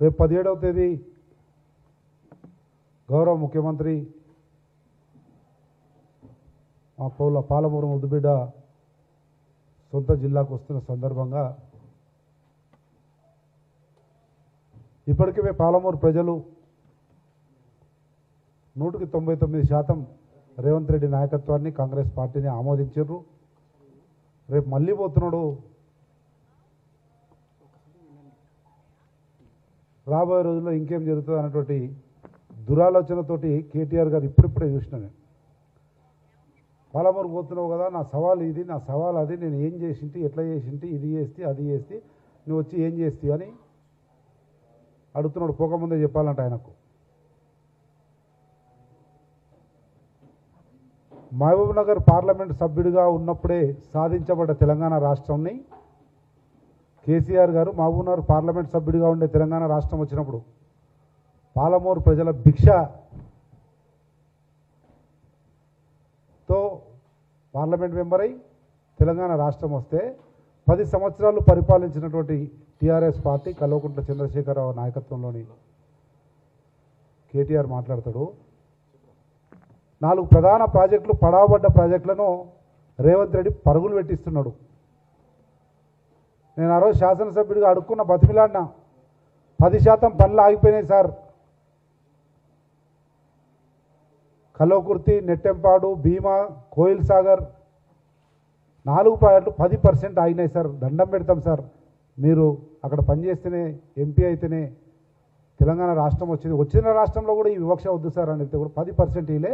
రేపు పదిహేడవ తేదీ గౌరవ ముఖ్యమంత్రి మా పౌల పాలమూరు ముద్దుబిడ్డ సొంత జిల్లాకు వస్తున్న సందర్భంగా ఇప్పటికే పాలమూరు ప్రజలు నూటికి తొంభై తొమ్మిది శాతం రేవంత్ రెడ్డి నాయకత్వాన్ని కాంగ్రెస్ పార్టీని ఆమోదించారు. రేపు మళ్ళీ పోతున్నాడు రాబోయే రోజుల్లో ఇంకేం జరుగుతుంది అన్నటువంటి దురాలోచనతోటి కేటీఆర్ గారు ఇప్పుడిప్పుడే చూసిన నేను. పాలమూరు పోతున్నావు కదా నా సవాల్ ఇది నా సవాల్ అది నేను ఏం చేసింటి ఎట్లా చేసింటి ఇది చేస్తే అది చేస్తే నువ్వు వచ్చి ఏం చేస్తే అని అడుగుతున్నాడు పోకముందే చెప్పాలంట ఆయనకు. మహబూబ్నగర్ పార్లమెంట్ సభ్యుడిగా ఉన్నప్పుడే సాధించబడ్డ తెలంగాణ రాష్ట్రాన్ని కేసీఆర్ గారు మహబూబ్ నగర్ పార్లమెంట్ సభ్యుడిగా ఉండే తెలంగాణ రాష్ట్రం వచ్చినప్పుడు పాలమూరు ప్రజల భిక్షతో పార్లమెంట్ మెంబర్ అయి తెలంగాణ రాష్ట్రం వస్తే పది సంవత్సరాలు పరిపాలించినటువంటి టీఆర్ఎస్ పార్టీ కల్వకుంట్ల చంద్రశేఖరరావు నాయకత్వంలోని కేటీఆర్ మాట్లాడతాడు. నాలుగు ప్రధాన ప్రాజెక్టులు పడావబడ్డ ప్రాజెక్టులను రేవంత్ రెడ్డి పరుగులు పెట్టిస్తున్నాడు. నేను ఆ రోజు శాసనసభ్యుడిగా అడుక్కున్న బతిమిలాడిన పది శాతం పనులు ఆగిపోయినాయి సార్. కలోకుర్తి నెట్టెంపాడు భీమా కోయిల్ సాగర్ నాలుగు పాయింట్లు పది పర్సెంట్ ఆగినాయి సార్. దండం పెడతాం సార్. మీరు అక్కడ పనిచేస్తేనే ఎంపీ అయితేనే తెలంగాణ రాష్ట్రం వచ్చింది. వచ్చిన రాష్ట్రంలో కూడా ఈ వివక్ష వద్దు సార్ అని చెప్తే కూడా పది పర్సెంట్ ఇలే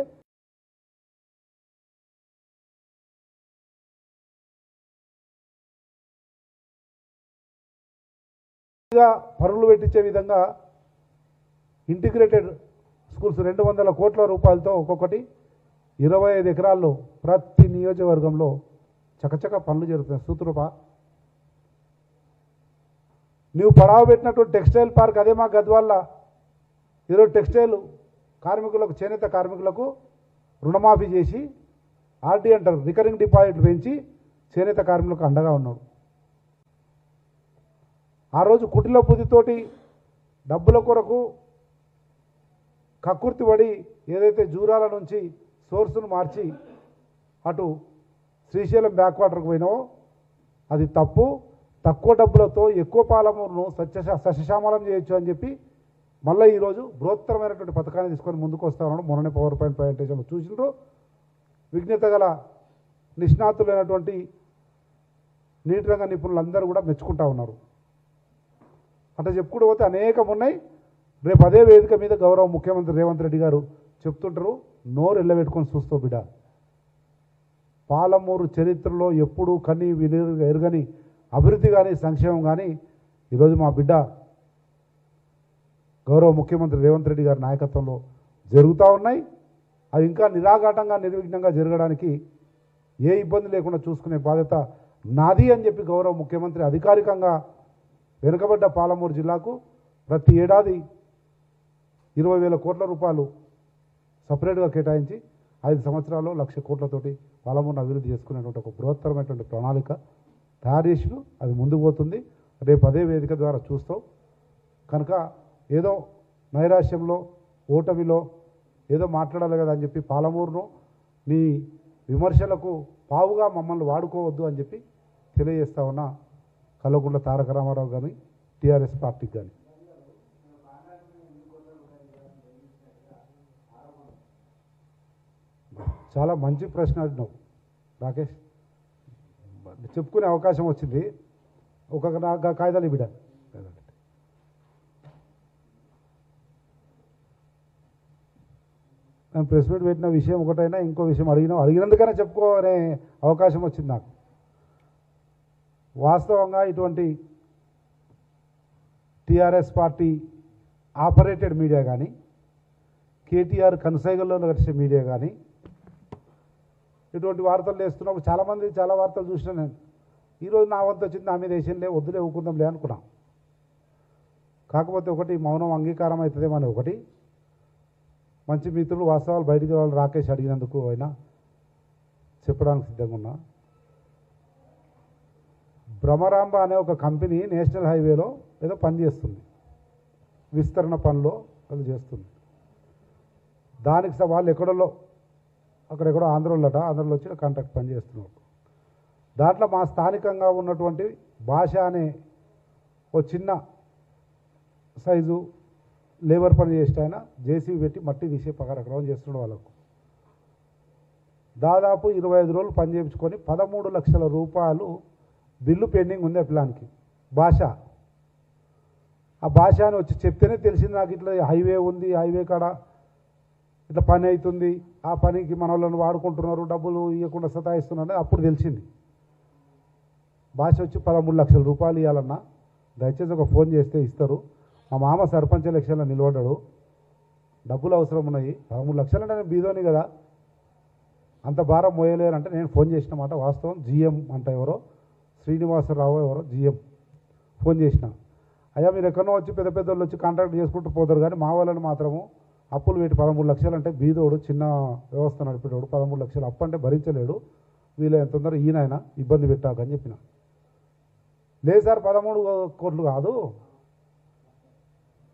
పనులు పెట్టించే విధంగా ఇంటిగ్రేటెడ్ స్కూల్స్ రెండు వందల కోట్ల రూపాయలతో ఒక్కొక్కటి ఇరవై ఐదు ఎకరాల్లో ప్రతి నియోజకవర్గంలో చకచక పనులు జరుగుతున్నాయి సూత్రపా. నువ్వు పడావ పెట్టినటువంటి టెక్స్టైల్ పార్క్ అదే మా గద్వాళ్ళ ఈరోజు టెక్స్టైల్ కార్మికులకు చేనేత కార్మికులకు రుణమాఫీ చేసి ఆర్డీ అంటారు. రికరింగ్ డిపాజిట్ పెంచి చేనేత కార్మికులకు అండగా ఉన్నాడు. ఆ రోజు కుటిలో పుదితోటి డబ్బుల కొరకు కక్కుర్తి పడి ఏదైతే జూరాల నుంచి సోర్సును మార్చి అటు శ్రీశైలం బ్యాక్ వాటర్కి పోయినావో అది తప్పు. తక్కువ డబ్బులతో ఎక్కువ పాలమూరును సత్యశా సస్యశ్యామలం చేయొచ్చు అని చెప్పి మళ్ళీ ఈరోజు బృహత్తరమైనటువంటి పథకాన్ని తీసుకొని ముందుకు వస్తా మొన్ననే పవర్ పాయింట్ ప్రజెంటేషన్లో చూసినారు విఘ్నత గల నిష్ణాతులైనటువంటి నీటి రంగ నిపుణులందరూ కూడా మెచ్చుకుంటా ఉన్నారు. అంటే చెప్పుకుంటూ పోతే అనేకం ఉన్నాయి. రేపు అదే వేదిక మీద గౌరవ ముఖ్యమంత్రి రేవంత్ రెడ్డి గారు చెప్తుంటారు నోరు ఎల్లబెట్టుకొని చూస్తావు బిడ్డ. పాలమూరు చరిత్రలో ఎప్పుడూ కని ఎరుగని అభివృద్ధి కానీ సంక్షేమం కానీ ఈరోజు మా బిడ్డ గౌరవ ముఖ్యమంత్రి రేవంత్ రెడ్డి గారి నాయకత్వంలో జరుగుతూ ఉన్నాయి. అవి ఇంకా నిరాఘాటంగా నిర్విఘ్నంగా జరగడానికి ఏ ఇబ్బంది లేకుండా చూసుకునే బాధ్యత నాది అని చెప్పి గౌరవ ముఖ్యమంత్రి అధికారికంగా వెనుకబడ్డ పాలమూరు జిల్లాకు ప్రతి ఏడాది ఇరవై వేల కోట్ల రూపాయలు సపరేట్గా కేటాయించి ఐదు సంవత్సరాల్లో లక్ష కోట్లతోటి పాలమూరును అభివృద్ధి చేసుకునేటువంటి ఒక బృహత్తరమైనటువంటి ప్రణాళిక తయారు చేసిన అది ముందుకు పోతుంది. రేపు అదే వేదిక ద్వారా చూస్తాం. కనుక ఏదో నైరాశ్యంలో ఓటమిలో ఏదో మాట్లాడాలి కదా అని చెప్పి పాలమూరును నీ విమర్శలకు పావుగా మమ్మల్ని వాడుకోవద్దు అని చెప్పి తెలియజేస్తా ఉన్నా. కల్వకుంట్ల తారక రామారావు కానీ టీఆర్ఎస్ పార్టీకి కానీ చాలా మంచి ప్రశ్న అడిగినావు రాకేష్. చెప్పుకునే అవకాశం వచ్చింది. ఒక నా- కాగితాలు బిడ్డ నేను ప్రెస్ మీట్ పెట్టిన విషయం ఒకటైనా ఇంకో విషయం అడిగినా. అడిగినందుకైనా చెప్పుకోనే అవకాశం వచ్చింది నాకు. వాస్తవంగా ఇటువంటి టీఆర్ఎస్ పార్టీ ఆపరేటెడ్ మీడియా కానీ కేటీఆర్ కనసైగల్లో నడిచే మీడియా కానీ ఇటువంటి వార్తలు వేస్తున్నప్పుడు చాలామంది చాలా వార్తలు చూసినా నేను ఈరోజు నా వంతు వచ్చింది నా మీద వేసిందే వద్దులే ఊకుందాంలే అనుకున్నాం. కాకపోతే ఒకటి మౌనం అంగీకారం అవుతుందేమో అని ఒకటి మంచి మిత్రులు వాస్తవాలు బయటికి వాళ్ళు రాకేష్ అడిగినందుకు అయినా చెప్పడానికి సిద్ధంగా ఉన్నా. భ్రమరాంబ అనే ఒక కంపెనీ నేషనల్ హైవేలో ఏదో పనిచేస్తుంది విస్తరణ పనిలో వాళ్ళు చేస్తుంది. దానికి వాళ్ళు ఎక్కడో అక్కడెక్కడో ఆంధ్రోళ్ళట ఆంధ్రలో వచ్చి కాంట్రాక్ట్ పనిచేస్తున్నారు దాంట్లో మా స్థానికంగా ఉన్నటువంటి భాష అనే ఓ చిన్న సైజు లేబర్ పని చేస్తే ఆయన జేసీబీ పెట్టి మట్టి తీసే పగారక్రమం చేస్తున్నాడు వాళ్ళకు. దాదాపు ఇరవై ఐదు రోజులు పని చేయించుకొని పదమూడు లక్షల రూపాయలు బిల్లు పెండింగ్ ఉంది ఆ ప్లాన్కి. భాష. ఆ భాష అని వచ్చి చెప్తేనే తెలిసింది నాకు ఇట్లా హైవే ఉంది హైవే కాడ ఇట్లా పని అవుతుంది ఆ పనికి మన వాళ్ళని వాడుకుంటున్నారు డబ్బులు ఇవ్వకుండా సతాయిస్తున్నారు అప్పుడు తెలిసింది. భాష వచ్చి పదమూడు లక్షల రూపాయలు ఇవ్వాలన్నా దయచేసి ఒక ఫోన్ చేస్తే ఇస్తారు. మా మామ సర్పంచ్ ఎలక్షన్లో నిలబడ్డాడు. డబ్బులు అవసరం ఉన్నాయి. పదమూడు లక్షలు అంటే నేను బీదోని కదా. అంత భారం మోయలేరంటే నేను ఫోన్ చేసిన మాట వాస్తవం. జిఎం అంట ఎవరో. శ్రీనివాసరావు ఎవరో జిఎం. ఫోన్ చేసిన. అయ్యా మీరు ఎక్కడో వచ్చి పెద్ద పెద్ద వాళ్ళు వచ్చి కాంట్రాక్ట్ చేసుకుంటూ పోతారు కానీ మా వాళ్ళని మాత్రము అప్పులు పెట్టి పదమూడు లక్షలు అంటే బీదోడు చిన్న వ్యవస్థ నడిపేటోడు పదమూడు లక్షలు అప్పు అంటే భరించలేడు. వీళ్ళ తొందర ఈయన ఇబ్బంది పెట్టాకని చెప్పిన. లేదు సార్ పదమూడు కోట్లు కాదు.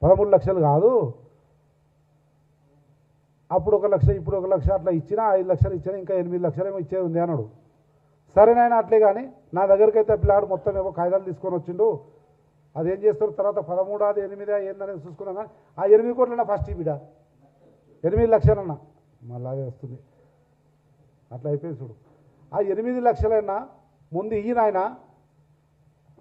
పదమూడు లక్షలు కాదు. అప్పుడు ఒక లక్ష ఇప్పుడు ఒక లక్ష అట్లా ఇచ్చినా ఐదు లక్షలు ఇచ్చినా ఇంకా ఎనిమిది లక్షలేమో ఇచ్చేది ఉంది అన్నాడు. సరే నాయన అట్లే కానీ నా దగ్గరికి అయితే పిల్లాడు మొత్తం ఏమో కాగితాలు తీసుకొని వచ్చిండు. అదేం చేస్తారు? తర్వాత పదమూడాది ఎనిమిది ఏందనేది చూసుకున్నాం చూసుకున్నా ఆ ఎనిమిది కోట్లన్నా ఫస్ట్ బిడ ఎనిమిది లక్షలన్నా? మళ్ళీ అదే వస్తుంది. అట్లా అయిపోయింది చూడు. ఆ ఎనిమిది లక్షలైనా ముందు ఈయన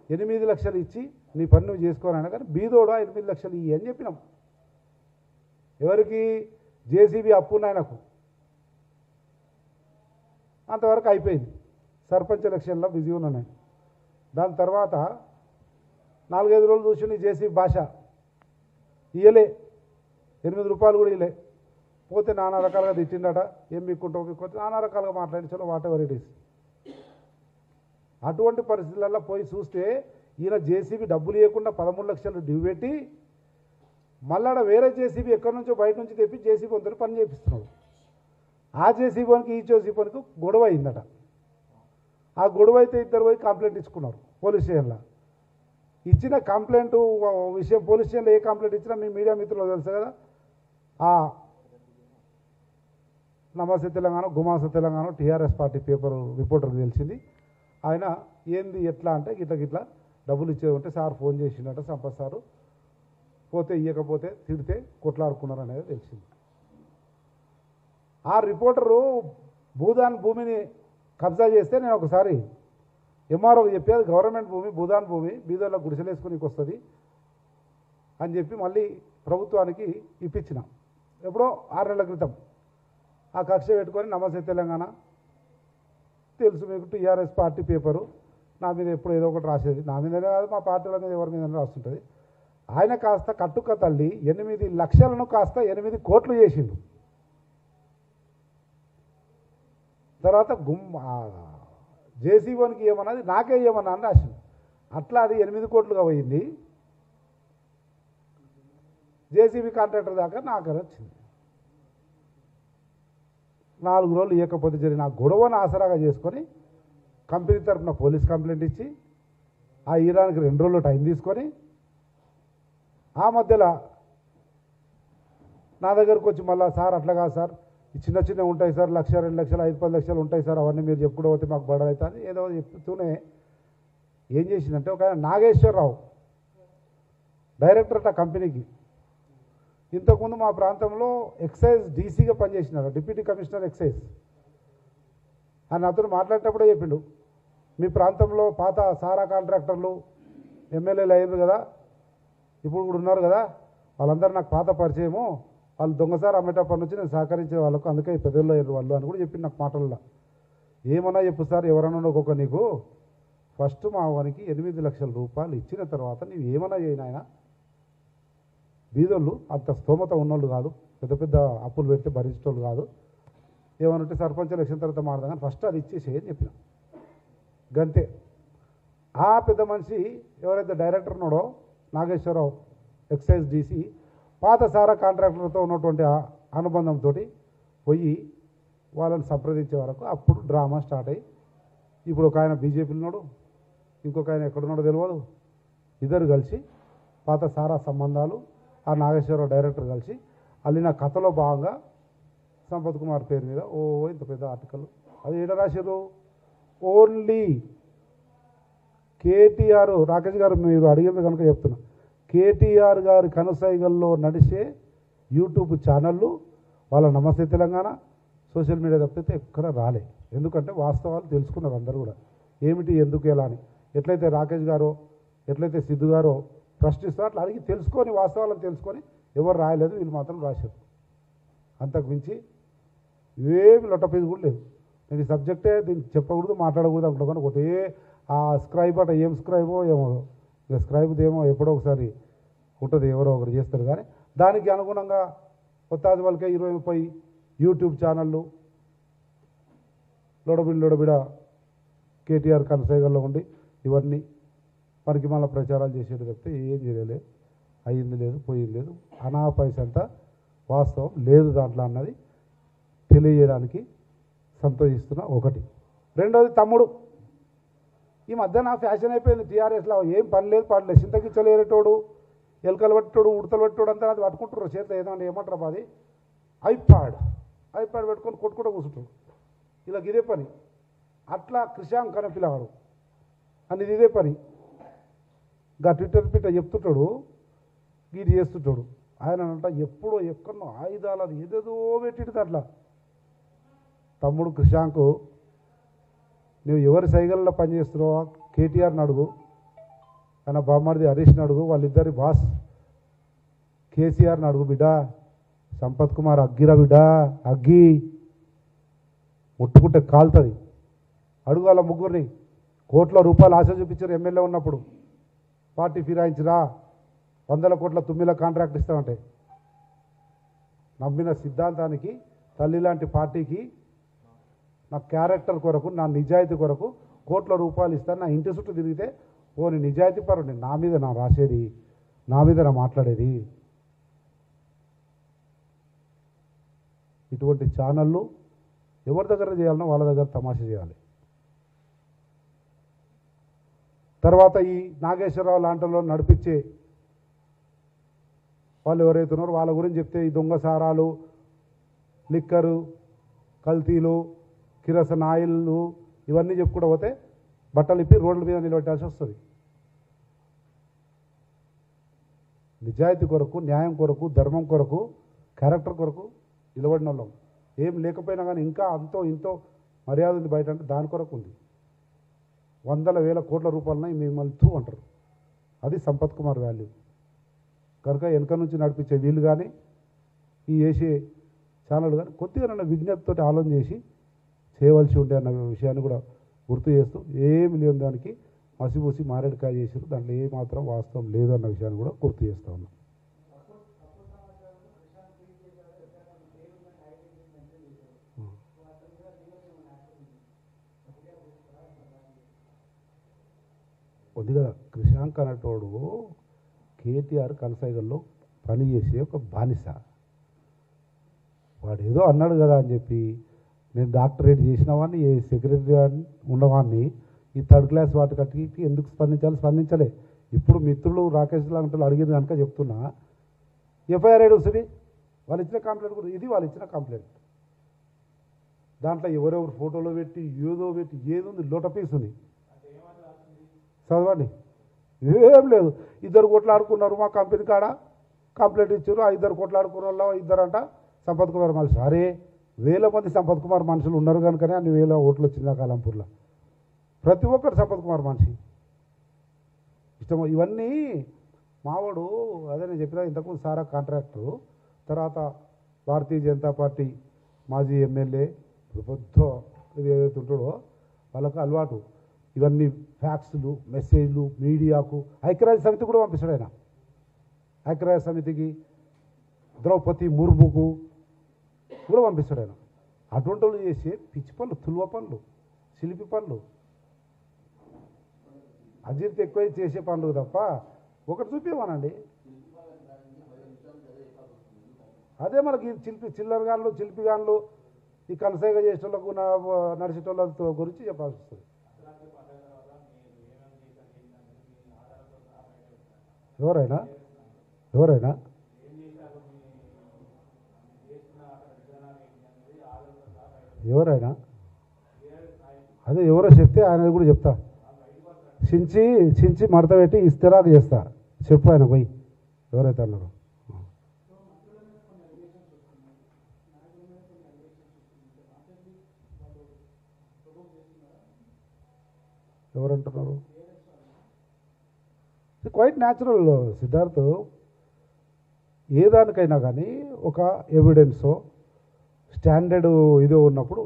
ఎనిమిది లక్షలు ఇచ్చి నీ పని నువ్వు చేసుకోనైనా కానీ బీదోడు ఆ ఎనిమిది లక్షలు ఇయ్యి అని చెప్పినాం. ఎవరికి? జేసీబీ అప్పు నాయనకు. అంతవరకు అయిపోయింది. సర్పంచ్ ఎలక్షన్లో బిజీ ఉన్నా నేను దాని తర్వాత నాలుగైదు రోజులు చూసి నీ జేసీబీ భాష. ఇయ్యలే. ఎనిమిది రూపాయలు కూడా ఇయ్యలే. పోతే నానా రకాలుగా తిట్టిండట ఏం మీకుంటావు మీకుంటే నానా రకాలుగా మాట్లాడించాలో వాట్ ఎవర్ ఇట్ ఈస్ అటువంటి పరిస్థితులలో పోయి చూస్తే ఈయన జేసీబీ డబ్బులు ఇవ్వకుండా పదమూడు లక్షలు డ్యూ పెట్టి మళ్ళాడ వేరే జేసీబీ ఎక్కడి నుంచో బయట నుంచి తెప్పి జేసీబీ వంతుని పని చేపిస్తున్నాడు. ఆ జేసీబీ పనికి ఈ జేసీబీకి గొడవ అయిందట. ఆ గొడవ అయితే ఇద్దరు పోయి కంప్లైంట్ ఇచ్చుకున్నారు పోలీస్ స్టేషన్లో. ఇచ్చిన కంప్లైంట్ విషయం పోలీస్ స్టేషన్లో ఏ కంప్లైంట్ ఇచ్చినా మీ మీడియా మిత్రులు తెలుసు కదా. ఆ నమస్తే తెలంగాణ గుమాస తెలంగాణ టీఆర్ఎస్ పార్టీ పేపర్ రిపోర్టర్కి తెలిసింది. ఆయన ఏంది ఎట్లా అంటే గిట్ల గిట్ల డబ్బులు ఇచ్చేది ఉంటే సార్ ఫోన్ చేసిండట సంపత్ సారు. పోతే ఇవ్వకపోతే తిడితే కొట్లాడుకున్నారు అనేది తెలిసింది. ఆ రిపోర్టరు భూదాన్ భూమిని కబ్జా చేస్తే నేను ఒకసారి ఎంఆర్ఓకి చెప్పేది గవర్నమెంట్ భూమి భూదాన్ భూమి బీదర్లో గుడిసెలేసుకునికి వస్తుంది అని చెప్పి మళ్ళీ ప్రభుత్వానికి ఇప్పించిన. ఎప్పుడో ఆరు నెలల క్రితం ఆ కక్ష పెట్టుకొని నమస్తే తెలంగాణ. తెలుసు మీకు టీఆర్ఎస్ పార్టీ పేపరు. నా మీద ఎప్పుడు ఏదో ఒకటి రాసేది. నా మీదనే కాదు మా పార్టీల మీద ఎవరి మీద రాస్తుంటుంది. ఆయన కాస్త కట్టుక తల్లి ఎనిమిది లక్షలను కాస్త ఎనిమిది కోట్లు చేసిండు. తర్వాత గుమ్ జేసీబోనికి ఏమన్నది? నాకే ఏమన్నా అని రాసింది అట్లా అది ఎనిమిది కోట్లుగా పోయింది. జేసీబీ కాంట్రాక్టర్ దాకా నాకు వచ్చింది. నాలుగు రోజులు ఇవ్వకపోతే జరిగిన ఆ గొడవను ఆసరాగా చేసుకొని కంపెనీ తరఫున పోలీస్ కంప్లైంట్ ఇచ్చి ఆ ఈరానికి రెండు రోజులు టైం తీసుకొని ఆ మధ్యలో నా దగ్గరకు వచ్చి మళ్ళీ సార్ అట్లా కాదు సార్. చిన్న చిన్న ఉంటాయి సార్ లక్ష రెండు లక్షలు ఐదు పది లక్షలు ఉంటాయి సార్ అవన్నీ మీరు చెప్పుకుంటూ పోతే మాకు బడలు అవుతుంది ఏదో చెప్తూనే ఏం చేసిందంటే ఒక నాగేశ్వరరావు డైరెక్టర్ ఆ కంపెనీకి. ఇంతకుముందు మా ప్రాంతంలో ఎక్సైజ్ డీసీగా పనిచేసినారు డిప్యూటీ కమిషనర్ ఎక్సైజ్. అని అతను మాట్లాడేటప్పుడే చెప్పిండు మీ ప్రాంతంలో పాత సారా కాంట్రాక్టర్లు ఎమ్మెల్యేలు అయ్యారు కదా ఇప్పుడు కూడా ఉన్నారు కదా వాళ్ళందరూ నాకు పాత పరిచయము వాళ్ళు దొంగసారి అమ్మేటప్పటి నుంచి నేను సహకరించే వాళ్ళకు అందుకే ఈ పెద్దల్లో వాళ్ళు అని కూడా చెప్పింది నాకు మాటల్లో. ఏమన్నా చెప్పు సార్ ఎవరన్నా ఒక్కొక్క నీకు? ఫస్ట్ మా వానికి ఎనిమిది లక్షల రూపాయలు ఇచ్చిన తర్వాత నీవు ఏమన్నా చేయనాయన బీదోళ్ళు అంత స్తోమత ఉన్నోళ్ళు కాదు పెద్ద పెద్ద అప్పులు పెడితే భరించేటోళ్ళు కాదు. ఏమనంటే సర్పంచ్ ఎలక్షన్ తర్వాత మాడదాం కానీ ఫస్ట్ అది ఇచ్చేసేయని చెప్పిన. గంతే. ఆ పెద్ద మనిషి ఎవరైతే డైరెక్టర్ ఉన్నాడో నాగేశ్వరరావు ఎక్సైజ్ డీసీ పాత సారా కాంట్రాక్టర్తో ఉన్నటువంటి అనుబంధంతో పోయి వాళ్ళని సంప్రదించే వరకు అప్పుడు డ్రామా స్టార్ట్ అయ్యి ఇప్పుడు ఒక ఆయన బీజేపీలో ఉన్నాడు ఇంకొక ఆయన ఎక్కడున్నాడో తెలియదు ఇద్దరు కలిసి పాత సారా సంబంధాలు ఆ నాగేశ్వరరావు డైరెక్టర్ కలిసి అల్లిన కథలో భాగంగా సంపత్ కుమార్ పేరు మీద ఓ ఇంత పెద్ద ఆర్టికల్. అది ఏడ రాశారు? ఓన్లీ కేటీఆర్ రాకేష్ గారు మీరు అడిగింది కనుక చెప్తున్నా. కేటీఆర్ గారి కనసైగల్లో నడిచే యూట్యూబ్ ఛానళ్ళు వాళ్ళ నమస్తే తెలంగాణ. సోషల్ మీడియా తప్పితే ఎక్కడ రాలే. ఎందుకంటే వాస్తవాలు తెలుసుకున్నారు అందరూ కూడా. ఏమిటి ఎందుకు ఎలా అని. ఎట్లయితే రాకేష్ గారో ఎట్లయితే సిద్ధు గారో ప్రశ్నిస్తారో అట్లా అడిగి తెలుసుకొని వాస్తవాలను తెలుసుకొని ఎవరు రాయలేదు వీళ్ళు మాత్రం రాశారు. అంతకు మించి ఏమి లొట్టపేది కూడా లేదు నేను ఈ సబ్జెక్టే దీన్ని చెప్పకూడదు మాట్లాడకూడదు అనుకుంటా కానీ ఒకటే ఆ స్క్రైబ్ అట ఏం స్క్రైబో ఏమో. ఇక స్క్రైబ్ ఏమో ఎప్పుడో ఒకసారి ఉంటుంది ఎవరో ఒకరు చేస్తారు. కానీ దానికి అనుగుణంగా కొత్తాది వాళ్ళకే ఇరవై ముప్పై యూట్యూబ్ ఛానళ్ళు లోడబిడి లోడబిడ కేటీఆర్ కనసేగల్లో ఉండి ఇవన్నీ మనకి మళ్ళీ ప్రచారాలు చేసేది తప్పితే ఏం చేయలేదు. అయ్యింది లేదు పోయింది లేదు. అనా అంతా వాస్తవం లేదు దాంట్లో అన్నది తెలియజేయడానికి సంతోషిస్తున్న ఒకటి. రెండోది తమ్ముడు. ఈ మధ్య నా ఫ్యాషన్ అయిపోయింది. టీఆర్ఎస్లో ఏం పని లేదు పడలేదు చింతకించలేరేటోడు ఎలుకలు పట్టోడు ఉడతలు పట్టోడు అంతా అది పట్టుకుంటారు చేత ఏదంటే ఏమంటారు అది ఐప్యాడ్. ఐప్యాడ్ పెట్టుకొని కొట్టుకుంటూ కూర్చుంటాడు. ఇలా ఇదే పని. అట్లా కృషాంక్ అనే పిల్లవాడు. అని ఇదే పని. గా ట్విట్టర్ పిట్ట చెప్తుంటాడు వీడు చేస్తుంటాడు. ఆయన అంట ఎప్పుడో ఎక్కడో ఆయుధాలు అది ఏదేదో పెట్టిడు అట్లా తమ్ముడు క్రిషాంకు నువ్వు ఎవరి సైగల్లో పనిచేస్తున్నావో కేటీఆర్ని అడుగు తన బామ్మడిది హరీష్ని అడుగు వాళ్ళిద్దరి బాస్ కేసీఆర్ని అడుగు బిడ్డ సంపత్ కుమార్ అగ్గిరా బిడ్డ అగ్గి. ముట్టుకుంటే కాలుతుంది. అడుగు వాళ్ళ ముగ్గురిని కోట్ల రూపాయలు ఆశ చూపించారు ఎమ్మెల్యే ఉన్నప్పుడు. పార్టీ ఫిరాయించిరా వందల కోట్ల తుమ్మిల కాంట్రాక్ట్ ఇస్తామంటే. నమ్మిన సిద్ధాంతానికి తల్లి లాంటి పార్టీకి నా క్యారెక్టర్ కొరకు నా నిజాయితీ కొరకు కోట్ల రూపాయలు ఇస్తాను నా ఇంటి చుట్టూ తిరిగితే ఓని నిజాయితీ పరుని నా మీద నా రాసేది నా మీద నా మాట్లాడేది. ఇటువంటి ఛానళ్ళు ఎవరి దగ్గర చేయాలనో వాళ్ళ దగ్గర తమాషా చేయాలి. తర్వాత ఈ నాగేశ్వరరావు లాంటిలో నడిపించే వాళ్ళు ఎవరైతున్నారో వాళ్ళ గురించి చెప్తే ఈ దొంగ సారాలు లిక్కరు కల్తీలు కిరసన ఆయిల్లు ఇవన్నీ చెప్పుకుంటూ పోతే బట్టలు ఇప్పి రోడ్ల మీద నిలబెట్టాల్సి వస్తుంది. నిజాయితీ కొరకు న్యాయం కొరకు ధర్మం కొరకు క్యారెక్టర్ కొరకు నిలబడిన వాళ్ళం ఏం లేకపోయినా కానీ ఇంకా అంతో ఇంతో మర్యాద ఉంది బయట అంటే దాని కొరకు ఉంది. వందల వేల కోట్ల రూపాయలని మిమ్మల్ని తూ అంటారు. అది సంపత్ కుమార్ వాల్యూ. కనుక వెనక నుంచి నడిపించే వీళ్ళు కానీ ఈ వేసే ఛానల్ కానీ కొద్దిగా నన్ను విజ్ఞతతో ఆలోచన చేసి చేయవలసి ఉండే అన్న విషయాన్ని కూడా గుర్తు చేస్తూ ఏమి లేని దానికి మసిపూసి మారేడుకాయ చేసారు దాంట్లో ఏమాత్రం వాస్తవం లేదు అన్న విషయాన్ని కూడా గుర్తు చేస్తూ ఉన్నాం. ఉంది కదా కృషాంక్ అనేటోడు కేటీఆర్ కనసైగల్లో పనిచేసే ఒక బానిస. వాడు ఏదో అన్నాడు కదా అని చెప్పి నేను డాక్టరేట్ చేసిన వాడిని ఏ సెక్రటరీ ఉన్నవాడిని ఈ థర్డ్ క్లాస్ వాటికి కట్టి ఎందుకు స్పందించాలి స్పందించలే. ఇప్పుడు మిత్రులు రాకేష్ లాంటి అడిగింది కనుక చెప్తున్నా. ఎఫ్ఐఆర్ ఏడు వస్తుంది. వాళ్ళు ఇచ్చిన కంప్లైంట్ కూడా ఇది వాళ్ళు ఇచ్చిన కంప్లైంట్ దాంట్లో ఎవరెవరు ఫోటోలో పెట్టి ఏదో పెట్టి ఏది ఉంది లోటపీస్ ఉంది. చదవండి. ఏం లేదు. ఇద్దరు కొట్లాడుకున్నారు మా కంపెనీ కాడ. కంప్లైంట్ ఇచ్చారు. ఆ ఇద్దరు కొట్లాడుకున్న వాళ్ళు ఇద్దరంట సంపత్ కుమార్ మళ్ళీ సరే. వేల మంది సంపత్ కుమార్ మనుషులు ఉన్నారు కనుకనే అన్ని వేల ఓట్లు వచ్చింది కాలంపూర్లో. ప్రతి ఒక్కరు సంపత్ కుమార్ మనిషి. ఇష్టం ఇవన్నీ మావాడు అదే నేను చెప్పిన ఇంతకుముందు సారా కాంట్రాక్టరు తర్వాత భారతీయ జనతా పార్టీ మాజీ ఎమ్మెల్యే ప్రభుత్వ ఇది ఏదైతే ఉంటాడో వాళ్ళకు అలవాటు. ఇవన్నీ ఫ్యాక్స్లు మెసేజ్లు మీడియాకు ఐక్యరాజ్య సమితి కూడా పంపిస్తాడు ఆయన. ఐక్యరాజ్య సమితికి ద్రౌపది ముర్ముకు కూడా పంపిస్తాడు ఆయన. అటువంటి వాళ్ళు చేసే పిచ్చి పనులు తులువ పనులు శిల్పి పనులు. అజీర్తి ఎక్కువ చేసే పనులు తప్ప ఒకటి చూపించమనండి అదే మనకి చిలిపి చిల్లర గాన్లు చిలిపి గాన్లు ఈ వాళ్ళకు చేసేటోళ్ళకు నడిచేటోళ్ళ గురించి చెప్పాల్సి వస్తుంది. ఎవరైనా? ఎవరైనా? ఎవరైనా? అదే ఎవరో చెప్తే ఆయనది కూడా చెప్తా. చించి చించి మడత పెట్టి ఇస్తేరాకు చేస్తా. చెప్పు ఆయన పోయి. ఎవరైతే అన్నారు. ఎవరంటున్నారు? Quite natural Siddharth. ఏ దానికైనా కానీ ఒక ఎవిడెన్సో స్టాండర్డ్ ఇదో ఉన్నప్పుడు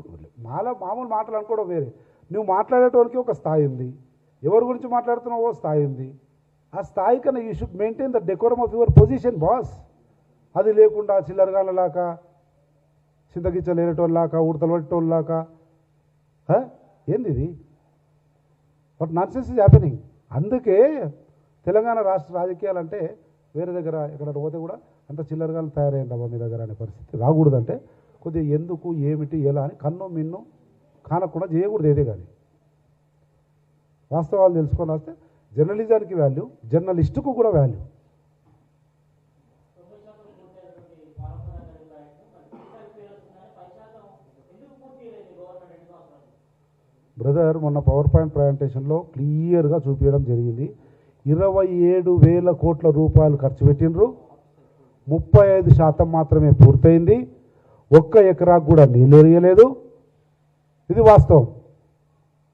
మాల మామూలు మాటలు అనుకోవడం వేరే. నువ్వు మాట్లాడేటోనికి ఒక స్థాయి ఉంది. ఎవరి గురించి మాట్లాడుతున్నావో స్థాయి ఉంది. ఆ స్థాయి కన్నా you should maintain the decorum of your position boss అది లేకుండా చిల్లరగానలాక చింతగిచ్చలేనటోళ్ళలాక ఉడతలు పట్టేటోళ్ళలాక ఏంది ఇది బట్ నాన్సెన్స్ ఇస్ హ్యాపెనింగ్ అందుకే తెలంగాణ రాష్ట్ర రాజకీయాలంటే వేరే దగ్గర ఎక్కడ పోతే కూడా అంత చిల్లరగా తయారైందమ్మా మీ దగ్గర అనే పరిస్థితి రాకూడదంటే కొద్దిగా ఎందుకు ఏమిటి ఎలా అని కన్ను మిన్ను కానకుండా చేయకూడదు ఏదే కానీ. వాస్తవాలు తెలుసుకొని వస్తే జర్నలిజానికి వాల్యూ జర్నలిస్టుకు కూడా వాల్యూ బ్రదర్ మొన్న పవర్ పాయింట్ ప్రజెంటేషన్లో క్లియర్గా చూపించడం జరిగింది. ఇరవై ఏడు వేల కోట్ల రూపాయలు ఖర్చు పెట్టినరు ముప్పై ఐదు శాతం మాత్రమే పూర్తయింది. ఒక్క ఎకరాకు కూడా నీళ్ళు ఎరియలేదు. ఇది వాస్తవం.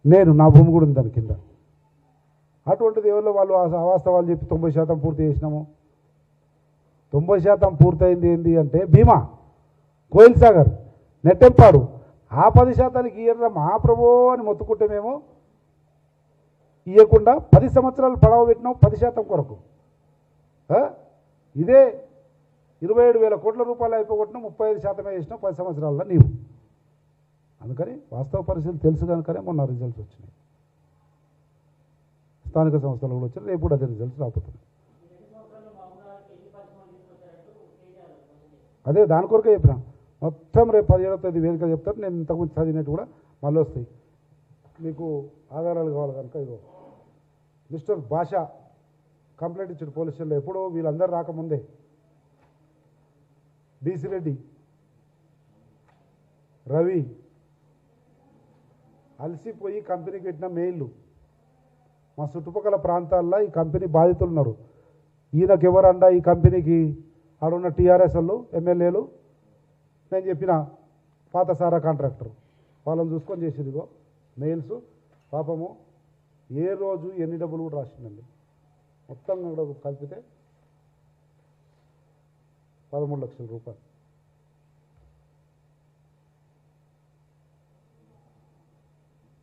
నేను నా భూమి కూడా ఉంది దాని కింద. అటువంటిది ఎవరిలో వాళ్ళు వాస్తవాలు అవాస్తవాలు చెప్పి తొంభై శాతం పూర్తి చేసినాము? తొంభై శాతం పూర్తయింది ఏంది అంటే భీమా కోయిల్ సాగర్ నెట్టెంపాడు. ఆ పది శాతానికి ఇయ్యరా మహాప్రభో అని మొత్తుకుంటే మేము ఇవ్వకుండా పది సంవత్సరాలు పడవ పెట్టినాం పది శాతం కొరకు. ఇదే ఇరవై ఏడు వేల కోట్ల రూపాయలు అయిపోగొట్టిన ముప్పై ఐదు శాతమే చేసినావు పది సంవత్సరాల్లో నీవు. అందుకని వాస్తవ పరిస్థితులు తెలుసు కనుకనే మొన్న రిజల్ట్స్ వచ్చినాయి. స్థానిక సంస్థలు కూడా వచ్చారు రేపు కూడా అదే రిజల్ట్స్ రాబోతున్నాయి. అదే దాని కొరకే చెప్పిన. మొత్తం రేపు పదిహేడవ తేదీ వేదిక చెప్తారు నేను ఇంతకుముందు చదివినట్టు కూడా మళ్ళీ వస్తాయి. మీకు ఆధారాలు కావాలి కనుక ఇగో మిస్టర్ భాష కంప్లైంట్ ఇచ్చాడు పోలీస్ ఎప్పుడో వీళ్ళందరూ రాకముందే బీసీ రెడ్డి రవి అలసిపోయి కంపెనీకి పెట్టిన మెయిల్లు మా చుట్టుపక్కల ప్రాంతాల్లో ఈ కంపెనీ బాధితులు ఉన్నారు ఈయనకి ఎవరండా ఈ కంపెనీకి? ఆడున్న టీఆర్ఎస్ వాళ్ళు ఎమ్మెల్యేలు. నేను చెప్పిన పాత సారా కాంట్రాక్టర్. వాళ్ళని చూసుకొని చేసేది మెయిల్స్ పాపము. ఏ రోజు ఎన్ని డబ్బులు కూడా రాసిందండి. మొత్తం కూడా కలిపితే పదమూడు లక్షల రూపాయలు.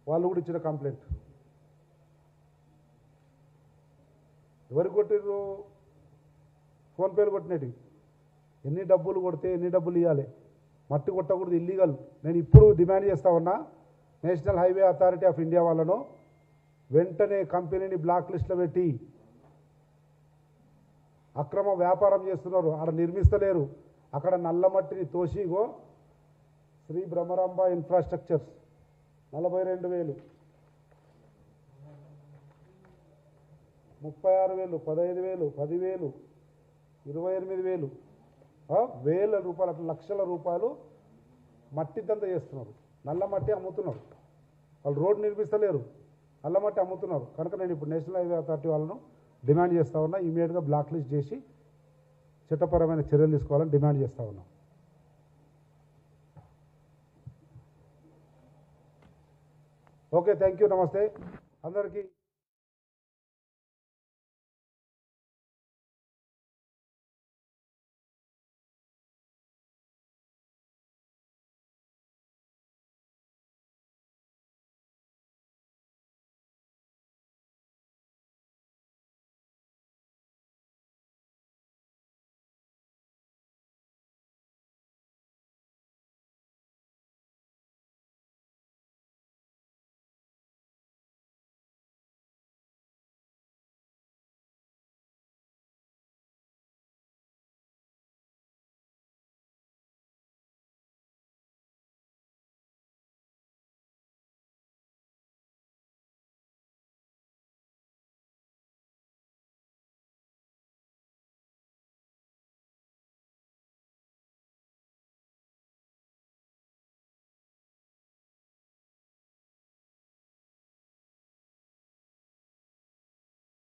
వాళ్ళు కూడా ఇచ్చిన కంప్లైంట్ ఎవరు కొట్టిర్రు? ఫోన్పేలు కొట్టినట్టు ఎన్ని డబ్బులు కొడితే ఎన్ని డబ్బులు ఇవ్వాలి మట్టి కొట్టకూడదు ఇల్లీగల్ నేను ఇప్పుడు డిమాండ్ చేస్తా ఉన్నా national highway authority of India వాళ్ళను వెంటనే కంపెనీని బ్లాక్ లిస్ట్లో పెట్టి అక్రమ వ్యాపారం చేస్తున్నారు. ఆడ నిర్మిస్తలేరు. అక్కడ నల్లమట్టిని తోషిగో తోసిగో శ్రీ బ్రహ్మరాంబ ఇన్ఫ్రాస్ట్రక్చర్స్. నలభై రెండు వేలు. ముప్పై ఆరు వేలు. పదహైదు వేలు. పదివేలు ఇరవై ఎనిమిది వేలు. వేల రూపాయలు అట్లా లక్షల రూపాయలు మట్టి దంత చేస్తున్నారు. నల్ల మట్టి అమ్ముతున్నారు. వాళ్ళు రోడ్డు నిర్మిస్తలేరు. నల్ల మట్టి అమ్ముతున్నారు. కనుక నేను ఇప్పుడు నేషనల్ హైవే అథారిటీ వాళ్ళను డిమాండ్ చేస్తా ఉన్నా ఇమీడియట్గా బ్లాక్ లిస్ట్ చేసి చట్టపరమైన చర్యలు తీసుకోవాలని డిమాండ్ చేస్తూ ఉన్నాం. ఓకే థ్యాంక్ యూ నమస్తే. అందరికీ